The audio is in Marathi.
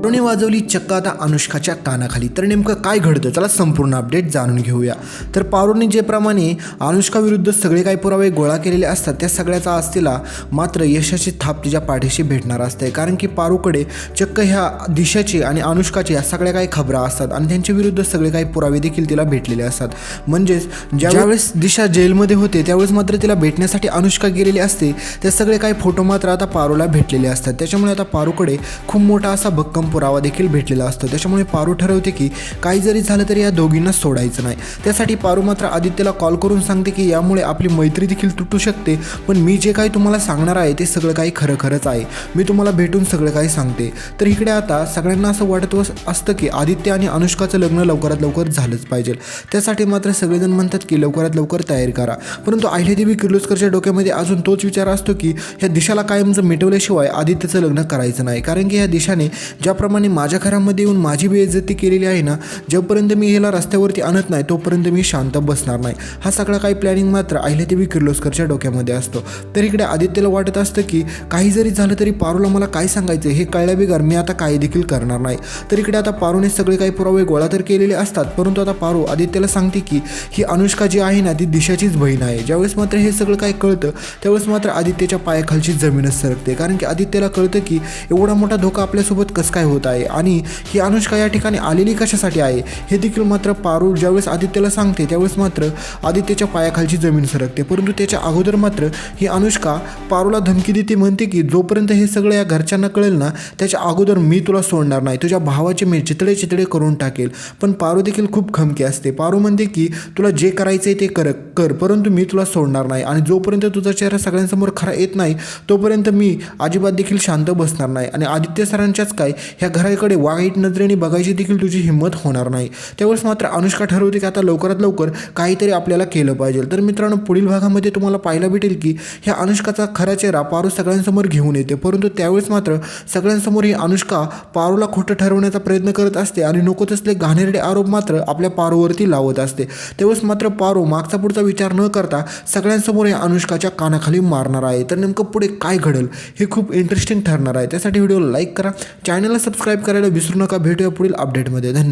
तरुणी वाजवली चक्क. आता अनुष्काच्या कानाखाली. तर नेमकं काय घडतं? चला संपूर्ण अपडेट जाणून घेऊया. तर पारूने जे प्रमाणे अनुष्का विरुद्ध सगळे काही पुरावे गोळा केलेले असतात त्या सगळ्याचा आज तिला मात्र यशाची थाप तिच्या पाठीशी भेटणार असते. कारण की पारूकडे चक्क ह्या दिशाची आणि अनुष्काची या सगळ्या काही खबरा असतात आणि त्यांच्या विरुद्ध सगळे काही पुरावे देखील तिला भेटलेले असतात. म्हणजेच ज्यावेळेस दिशा जेलमध्ये होते त्यावेळेस मात्र तिला भेटण्यासाठी अनुष्का गेलेली असते ते सगळे काही फोटो मात्र आता पारूला भेटलेले असतात. त्याच्यामुळे आता पारूकडे खूप मोठा असा भक्कम पुरावा देखील भेटलेला असतो. त्याच्यामुळे पारू ठरवते की काही जरी झालं तरी या दोघींना सोडायचं नाही. त्यासाठी पारू मात्र आदित्यला कॉल करून सांगते की यामुळे आपली मैत्री देखील तुटू शकते. पण मी जे काही तुम्हाला सांगणार आहे ते सगळं काही खरं खरंच आहे. मी तुम्हाला भेटून सगळं काही सांगते. तर इकडे आता सगळ्यांना असं वाटत असतं की आदित्य आणि अनुष्काचं लग्न लवकरात लवकर झालंच पाहिजे. त्यासाठी मात्र सगळेजण म्हणतात की लवकरात लवकर तयारी करा. परंतु अहिल्यादेवी किर्लोस्करच्या डोक्यामध्ये अजून तोच विचार असतो की ह्या दिशाला कायमचं मिटवल्याशिवाय आदित्यचं लग्न करायचं नाही. कारण की ह्या दिशाने ज्या ज्याप्रमाणे माझ्या घरामध्ये येऊन माझी बेइज्जती केलेली आहे ना जोपर्यंत मी ह्याला रस्त्यावरती आणत नाही तोपर्यंत मी शांत बसणार नाही. हा सगळा काही प्लॅनिंग मात्र अहिल्यादेवी किर्लोस्करच्या डोक्यामध्ये असतो. तर इकडे आदित्यला वाटत असतं की काही जरी झालं तरी पारूला मला काय सांगायचं हे कळल्या बिगार मी आता काही देखील करणार नाही. तर इकडे आता पारूने सगळे काही पुरावे गोळा तर केलेले असतात परंतु आता पारू आदित्यला सांगते की ही अनुष्का जी आहे ना ती दिशाचीच बहीण आहे. ज्यावेळेस मात्र हे सगळं काही कळतं त्यावेळेस मात्र आदित्यच्या पायाखालची जमीनच सरकते. कारण की आदित्यला कळतं की एवढा मोठा धोका आपल्यासोबत कसं काय होत आहे. आणि ही अनुष्का या ठिकाणी आलेली कशासाठी आहे? हे देखील मात्र पारू ज्यावेळेस आदित्यला सांगते त्यावेळेस मात्र आदित्यच्या पायाखालची जमीन सरकते. परंतु त्याच्या अगोदर मात्र ही अनुष्का पारूला धमकी देते म्हणते की जोपर्यंत हे सगळं या घरच्यांना कळेल ना त्याच्या अगोदर मी तुला सोडणार नाही. तुझ्या भावाचे मी चितळे चितळे करून टाकेल. पण पारू देखील खूप खमकी असते. पारू म्हणते की तुला जे करायचं आहे ते कर कर परंतु मी तुला सोडणार नाही. आणि जोपर्यंत तुझा चेहरा सगळ्यांसमोर खरा येत नाही तोपर्यंत मी अजिबात देखील शांत बसणार नाही. आणि आदित्य सरांच्याच काय ह्या घराकडे वाईट नजरेने बघायची देखील तुझी हिंमत होणार नाही. त्यावेळेस मात्र अनुष्का ठरवते की आता लवकरात लवकर काहीतरी आपल्याला केलं पाहिजे. तर मित्रांनो पुढील भागामध्ये तुम्हाला पाहायला भेटेल की ह्या अनुष्काचा खरा चेहरा पारू सगळ्यांसमोर घेऊन येते. परंतु त्यावेळेस मात्र सगळ्यांसमोर ही अनुष्का पारूला खोटं ठरवण्याचा प्रयत्न करत असते आणि नको तसले घाणेरडे आरोप मात्र आपल्या पारूवरती लावत असते. त्यावेळेस मात्र पारू मागचा पुढचा विचार न करता सगळ्यांसमोर या अनुष्काच्या कानाखाली मारणार आहे. तर नेमकं पुढे काय घडेल हे खूप इंटरेस्टिंग ठरणार आहे. त्यासाठी व्हिडिओला लाईक करा. चॅनलला सबस्क्राईब करायला विसरू नका. भेटूया पुढील अपडेटमध्ये धन्यवाद.